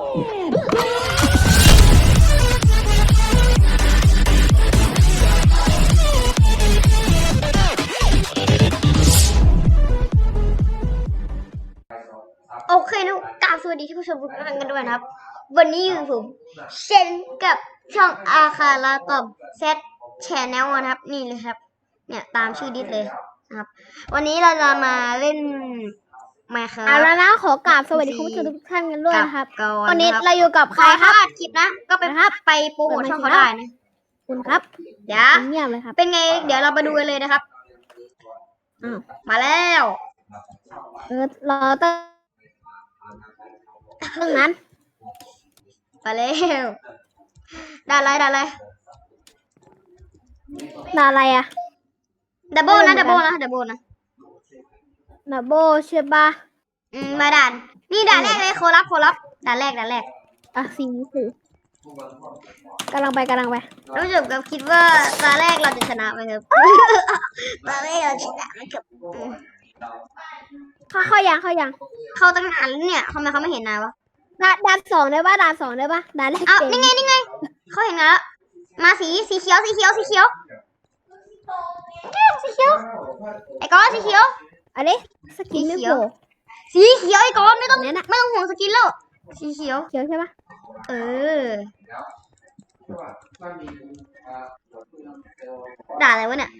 โอเคนะกราบสวัสดีท่านผู้ชมทุกท่านกันด้วยนะครับ วันนี้อยู่ผมเชนกับช่องอาคาราตอบเซตแชนแนลนะครับ นี่เลยครับ เนี่ยตามชื่อดิสเลยนะครับ วันนี้เราจะมาเล่น มาครับเอาแล้วนะขอกราบสวัสดีคุณผู้ชมทุกท่านกันด้วยนะครับก่อนวันนี้นะครับ เราอยู่กับใคใครรคครัรับบอัดคลิปนะ ก็ไปครับ ไปโปรโมทช่องเขาได้นะคุณครับเดี๋ยวเงียบเลยครับเป็นไง เดี๋ยวเรามาดูกันเลยนะครับ อ้าวมาแล้ว เออเราต้องเรื่องนั้นมาแล้ว ได้เลยได้เลยด่าอะไรอะดับเบิลนะได้ดับเหมืเบิอนกันลนะดับเบิลนะ นาโบใช่ปะอืมมาด่าน นี่ด่านแรกเลยโครับโครับด่านแรกด่านแรกอะสีสีกำลังไปกำลังไปท่านผู้ชมครับคิดว่าตาแรกเราจะชนะไหมครับตาแรกเราชนะไหมครับอืมเข้าเข้ายังเข้ายัง เข้าตั้งนานแล้วเนี่ยทำไมเขาไม่เห็นนายวะด่าด่าสองได้ปะด่าสองได้ปะด่าแรกอ้าวเป็นนี่ไงนี่ไงเขาเห็นแล้วมาสีสีเขียวสีเขียวสีเขียวสีเขียวไอ้ก้อนสีเขียว อันนี้สกินไม่สีเขีโผยวล่สีเขียวไอ้ก้อนไม่ต้องเนี่ยนะไม่ต้องห่วงสกินแล้วสีเขียวเขียวใช่ปะเออด่าอะไรวะเนี่ย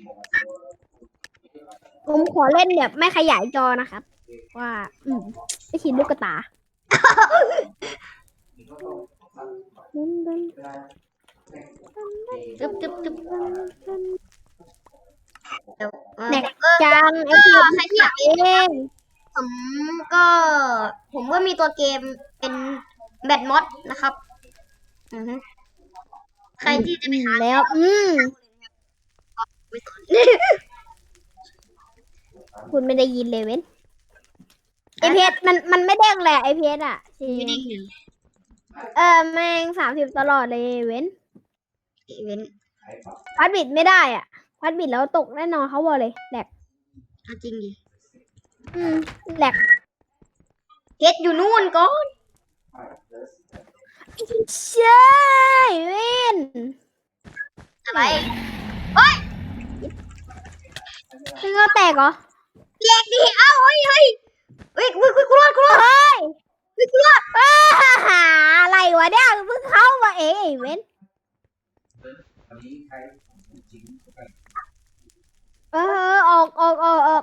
ผมขอเล่นแบบไม่ขยายจอนะครับ ว่าอืมไม่ชินลูกกระตาตึ๊บตึ๊บตึ๊บ เดี๋ยวเออแน็กเออจังไอก็พีใครที่อยากเองผมก็ผมก็มีตัวเกมเป็นแบทมอดนะครับอือฮึใครที่จะไปหาแล้ว อืมไม่สนคุณไม่ได้ยินเลยเว้นไอเพชรมันมันไม่เด้งแหละไอเพชรอะไม่ได้เห็นเออแม่งสามสิบตลอดเลยเว้นอีเวนต์พัดบิดไม่ได้อะ พัดบิดแล้วตกแน่นอนเขาบอกเลยแหลกเอาจริงดิอืมแหลกเพชรอยู่นู่นก่อนใช่เว้นอะไรเพิ่งเอาแตกเหรอแยกดิเอ้าเฮ้ยเฮ้ยเฮ้ยกูกูกูรอดกูรอดเฮ้ยเฮ้ยกูรอดอ้าอะไรวะเนี่ยเพิ่งเข้ามาเองไอ้เว้น เออออกออกออกออก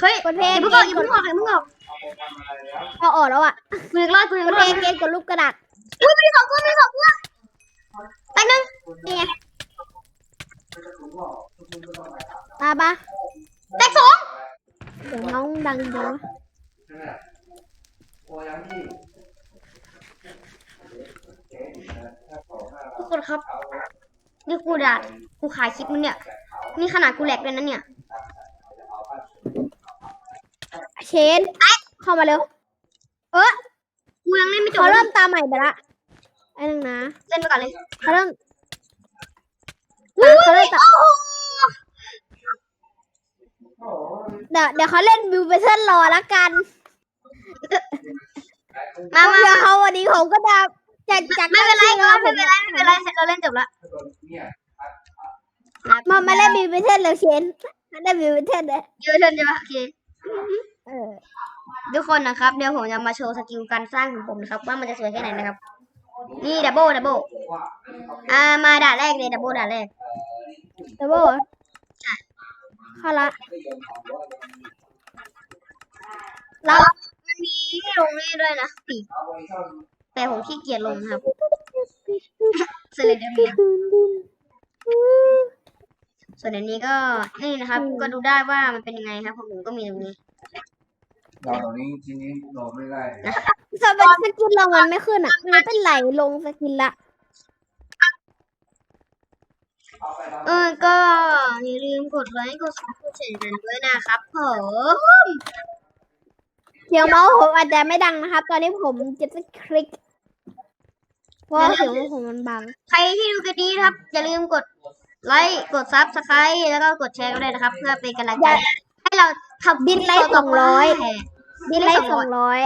เฮ้ยกดเพลง อย่าเพิ่งออกอย่าเพิ่งออกอย่าเพิ่งออกเอาออกแล้วอะกูยังรอดกูยังกดรเพอลดงเกมกดรูปกระดาษอุ้ยไม่ได้สองตัวไม่ได้สองตัวแตกหนึ่งนี่ไงตาปะแตกสองเดี๋ยวน้องดังเดี๋ยวทุกคนครับนี่กูด่ากูขายคลิปมึงเนี่ย นี่ขนาดกูแหลกเลยนะเนี่ยเชนเข้ามาเร็ว เออกูยังเล่นไม่จบเขาเริ่มตามใหม่ไปละไอ้นึงนะ เล่นไปก่อนเลยเขาเริ่มอุ้ยเขาเริ่มตามโอ้โหเดี๋ยวเดี๋ยวเขาเล่นวิวเบเซนรอละกัน มามาเดี๋ยวเขาวันนี้ผมก็จะจะจะไม่เป็นไรตั้งก็ชื่อไม่เป็นไรไม่เป็นไรเราเล่นจบละ มามาเล่นวิวเบเซนแล้วเชนเล่นวิวเบเซนเลยเยอะเทินใช่ปะโอเคเออทุกคนนะครับ เดี๋ยวผมจะมาโชว์สกิลการสร้างของผมนะครับ ว่ามันจะสวยแค่ไหนนะครับ นี่ดับเบิลดับเบิลอ่ามาด่านแรกเลยดับเบิลด่านแรกแต่ว่าเข้าละแล้วมันมีให้ลงนี่ด้วยนะปีกแต่ผมขี้เกียจลงครับส่วนเดี๋ยวนี้ ส่วนเดี๋ยวนี้ก็นี่นะครับ ก็ดูได้ว่ามันเป็นยังไงครับผมก็มีตรงนี้เราตอนนี้ทีนี้เราไม่ได้สเป็นสกินลงมันไม่ขึ้นอะมันเป็นไหลลงสกินละ เออ ก็อย่าลืมกดไลค์กดซับกดแชร์กันด้วยนะครับผมเสียงเมาส์ผมอาจจะไม่ดังนะครับ ตอนนี้ผมจะสคลิก เพราะเสียงผมมันบัง ใครที่ดูคลิปนี้นะครับ อย่าลืมกด ไลค์กดซับสไครต์แล้วก็กดแชร์กันด้วยนะครับ เพื่อเป็นกำลังใจให้เราทำบินไลค์ต่ไป200ดิไลค์สองร้อย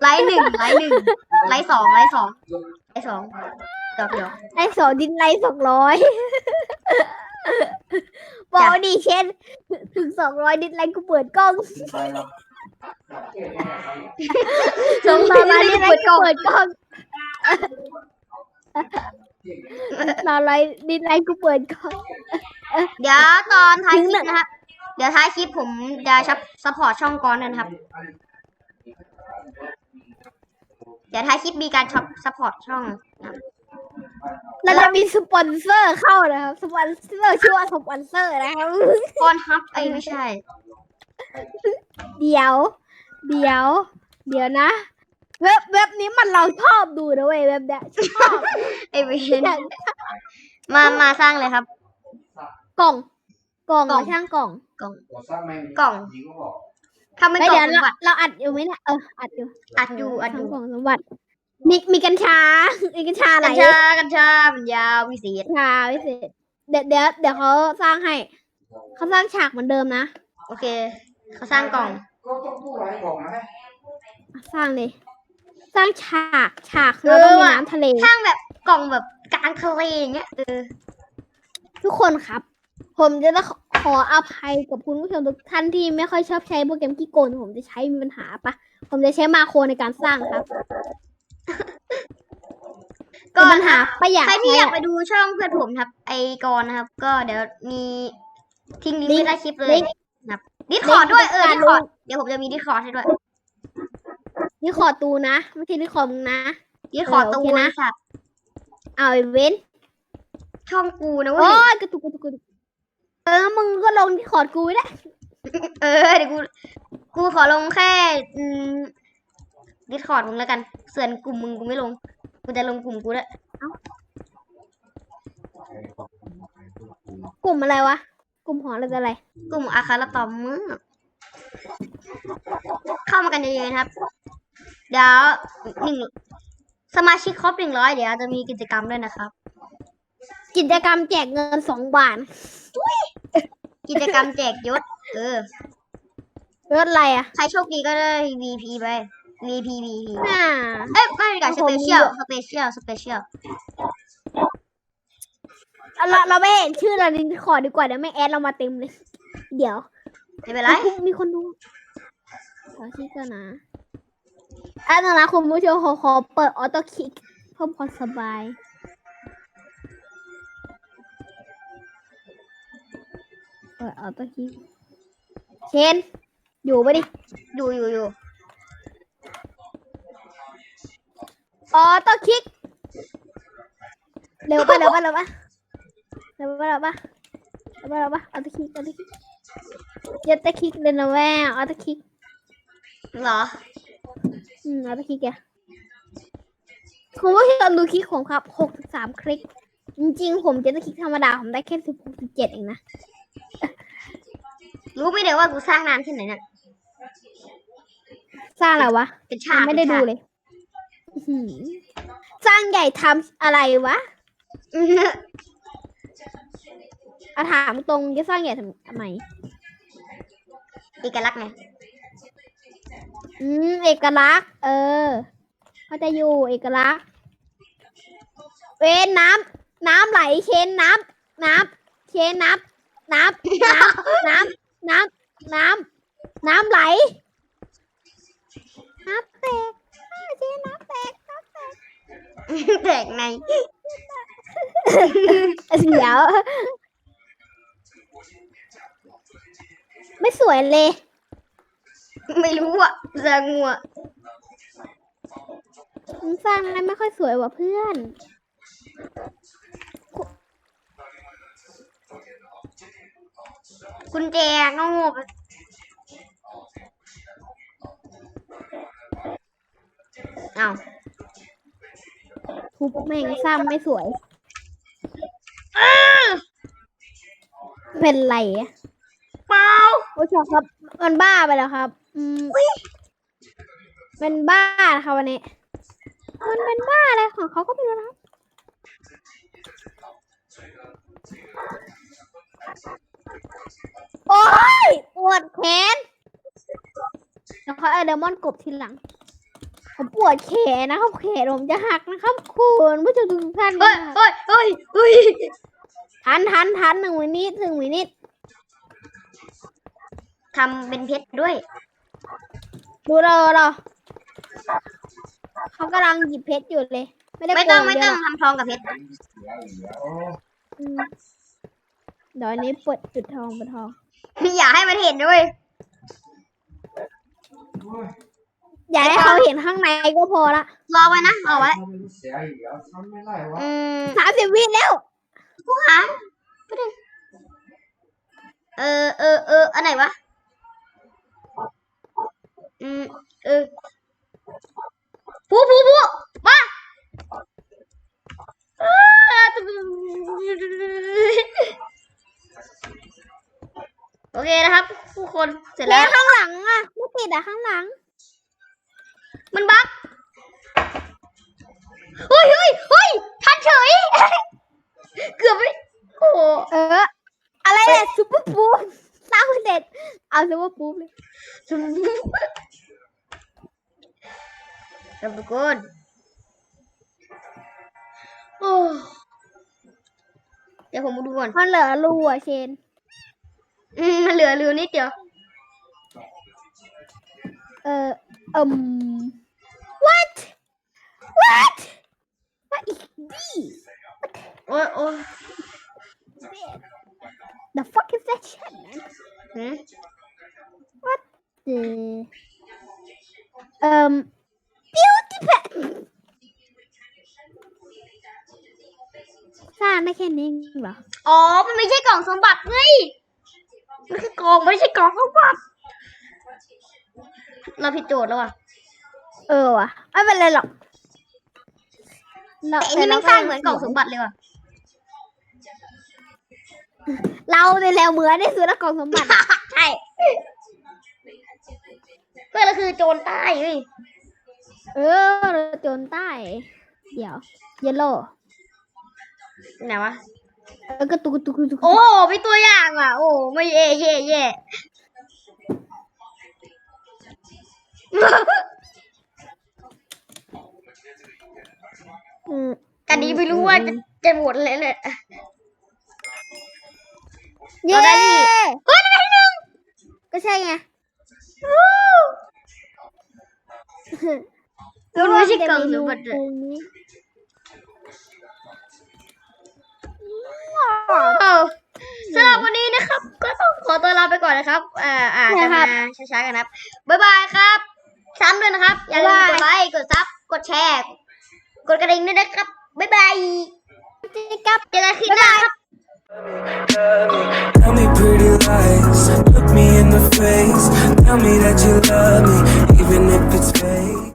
ไลไลค์หนึ่งไลค์หนึ่งไลค์สองไลค์สองไลค์สองดอกเดียวไอ้สองดินไลท์สองร้อยบอกดิเช่นถึงสองร้อยดินไลท์กูเปิดกล้องไปแล้วสองสสอองงร้ร้ออยยดินี่นไลเปิดท์กล้กูองเปิดกล้อง สองร้อยดินไลท์กูเปิดกล้องเดี๋ยวตอนท้ายคลิปนะครับ เดี๋ยวท้ายคลิปผมจะชับซัพพอร์ตช่องก่อนนะครับ เดี๋ยวท้ายคลิปมีการช็อปซัพพอร์ตช่องนะครับเราจะมีสปอนเซอร์เข้านะครับ สปอนเซอร์ชื่อว่าสปอนเซอร์นะครับคอนฮับไอ้ยไม่ใช่ เดี๋ยว เดี๋ยว เดี๋ยวนะ เว็บเว็บนี้มันเราชอบดูนะเว้ยเว็บเนี้ยชอบไอ้เวนมามาสร้างเลยครับ กล่อง กล่องกล่อง เหรอช่างกล่องกดสร้างแม่งกล่อง ยิงก็บอกถ้าไม่เฮ้ยกล่อเดี๋ยวงสเรามบัติเราอัดอยู่ไหมเนี่ยเอออัดอยู่อัดอยู่อัดอยู่ช่างกล่องสมบัติมีมีกัญชา มีกัญชาอะไรกัญชากัญชามันยาววิเศษกัญชาพิเศษเดี๋ยวเดี๋ยวเดี๋ยวเขาสร้างให้เขาสร้างฉากเหมือนเดิมนะโอเค เขาสร้างกล่อง ก็ต้องพูดอะไรกล่องนะสร้างเลย สร้างฉากฉากเราต้องมีน้ำทะเล สร้างแบบกล่องแบบกลางทะเลอย่างเงี้ยเออทุกคนครับ ผมจะต้องขออภัยกับคุณผู้ชมทุกท่านที่ไม่ค่อยชอบใช้โปรแกรมกี้โกนผมจะใช้มีปัญหาปะผมจะใช้มาโครในการสร้างครับก็มีปัญหาประหยัดใครที่อยากไปใช้ดูช่องเพื่อนผมครับ ไอกรนะครับ ก็เดี๋ยวมีทิ้งลิงก์ลิงก์ไว้ใต้คลิปเลลิยงก์นะครับดิสคอร์ดด้วยเออลิดิงสก์คอร์ดการลงเดี๋ยวผมจะมีดิสคอร์ดให้ด้วย นี่ขอตูนะ ไม่ใช่นี่ขอมึงนะดิสคอร์ดเออตูโอเคนะนะสัตว์เอาไอ้เว้น ช่องกูนะเว้โอ้ยยกระตุกกระตุกกระตุกเออมึงก็ลงที่ขอดกูได้เออเดี๋ยวกู กูขอลงแค่อืมดิสคอร์ดมึงแล้วกัน ส่วนกลุ่มมึงกูไม่ลง กูจะลงกลุ่มกูด้วยกลุ่มอะไรวะ กลุ่มหออะไรจะอะไร กลุ่มอาคาราตอมมึงเข้ามากันเยอะๆนะครับเดี๋ยวหนึ่งสมาชิกครบหนึ่งร้อยเดี๋ยวจะมีกิจกรรมด้วยนะครับ กิจกรรมแจกเงินสองบาทกิจกรรมแจกยศเออรถอะไรอะ ใครโชคดีก็ได้ VP ไป VP VP น่าเอ้ยไม่ดีกว่าโอ้สโหเปเชียลสเปเชียลสเปเชียลเราเราไม่เห็นชื่อเราในขอดีกว่าเดี๋ยวไม่แอดเรามาเต็มเลย เดี๋ยวไม่เป็นไรมีคนดูขอคิดก่อนนะ อันนั้นนะคุณผู้ชมขอขอเปิดออโต้คลิกเพิ่มความสบาย เปิดออโต้คลิกเชนอยู่ปะดิ อยู่อยู่อยู่ออโต้คลิก เร็วปะเร็วปะเร็วปะเร็วปะเร็วปะเร็วปะเร็วปะออโต้คลิกออโต้คลิกออโต้คลิกเลยนะแม่ออโต้คลิกเหรอ อืมเอาไปคลิกอะคุณผู้ชมดูคลิกผมครับหกสิบสามคลิก จริงๆ ผมจะได้คลิกธรรมดา ผมได้แค่สิบหกสิบเจ็ดเองนะ รู้ไหมเดี๋ยวว่ากูสร้างนานแค่ไหนเนี่ยสร้างอะไรวะเป็นชาติไม่ได้ดูเลยอื้อหือสร้างใหญ่ทำอะไรวะเป็นชาติเอาถามตรงจะสร้างใหญ่ทำทำไม เอกลักษณ์ไง อืมเอกลักษณ์ เออ เขาจะอยู่เอกลักษณ์ เวนน้ำน้ำไหลเชนน้ำน้ำเชนน้ำน้ำน้ำน้ำน้ำน้ำน้ำไหลน้ำแตกเชนน้ำแตกน้ำแตกแตกในเดี๋ยว ไม่สวยเลย ไม่รู้อะจะงัวมึงสร้างอะไรไม่ค่อยสวยว่ะเพื่อนกุญแจโง่ไปเอ้าทุบแม่งสร้างไม่สวย เป็นไรอะเปล่าโอ้ชอครับ มันบ้าไปแล้วครับ อืมเป็นบ้าค่ะวันนี้ มันเป็นบ้าอะไรของเขาก็ไม่รู้นะครับโอ้ยปวดแขนเดี๋ยวเขาเอาเดมอนกบทีหลัง ผมปวดแขนนะครับแขนผมจะหักนะครับคุณผู้ชมทุกท่านเฮ้ยเฮ้ยเฮ้ยเฮ้ยทันทันทันหนึ่งวินิดหนึ่งวินิดทำเป็นเพชรด้วย ดูเราเราเขากำลังหยิบเพชรอยู่เลย ไม่ได้ไม่ต้องโกไม่เดีต้ยอวงหรกทำทองกับเพชรอืมเดี๋ยวอันนี้เปิดจุดทองเปิดทองพี่อย่าให้มันเห็นด้วยอย่าให้เขาเห็นข้างในก็พอละรอไว้นะรอไว้เสียอีกแล้วทำไม่ได้วะอืมสามสิบวิแล้วกูหาไปดิเออเออเอออันไหนวะ อืมเออผู้ผู้ผู้มาอ้าโอเคนะครับทุกคนเสร็จแล้แล้ววข้างหลังอะไม่ติดอะข้างหลัง มันบั๊กเฮ้ยเฮ้ยเฮ้ยทันเฉย เกือบไม่โอ้โหเออ อะไรเนี่ยซุปเปอร์ปูนสร้างเสร็จเอาซุปเปอร์ปูนเลย ครับทุกคนโอ้เดี๋ยวผมมาดูก่อนมันเหลือรูอะเชนอืมมันเหลือเหลือนิดเดียว เออเอืม what what what is this โอ้ยโอ้ย the fuck is that shit man หืม the um beauty pad สร้างได้แค่นี้เหรอ อ๋อ มันไม่ใช่กล่องสมบัติไงมันคือกล่องไม่ใช่กล่องสมบัติ เราผิดโจทย์แล้วอะ เออว่ะไม่เป็นไรหรอกเราแต่อันนี้ไม่งสร้างเหมือนกล่องสมบัติเลยว่ะ เราในแล้วเหมือนได้ซื้อแล้วกล่องสมบัติ ใช่เพื่อนเราคือโจรใต้เว้ย เออเราโจรใต้ เดี๋ยว เยลโล่ไหนวะ เออกระตุกกระตุกกระตุกโอ้มีตัวอย่างอะ โอ้ไม่เย่เย่เย่อืมอันนี้ไม่รู้ว่าจะจะหมดเลยเนี่ยเย้เราได้ที่เฮ้ยได้ที่หนึ่งก็ใช่ไง มันไม่ใช่กล่องสมบัติตอะรงนี้เออสำหรับวันนี้นะครับ ก็ต้องขอตัวลาไปก่อนนะครับอ่าอ่าจะมาช้าๆกันนะครับบ๊ายบายครับซ้ำด้วยนะครับ อย่าลืมกดไลค์กดซับกดแชร์ กดกระดิ่งด้วยนะครับบ๊ายบายจิ๊กกับเจอกันคลิปหน้าครับ Tell me pretty lies, look me in the face. Tell me that you love me, even if it's fake.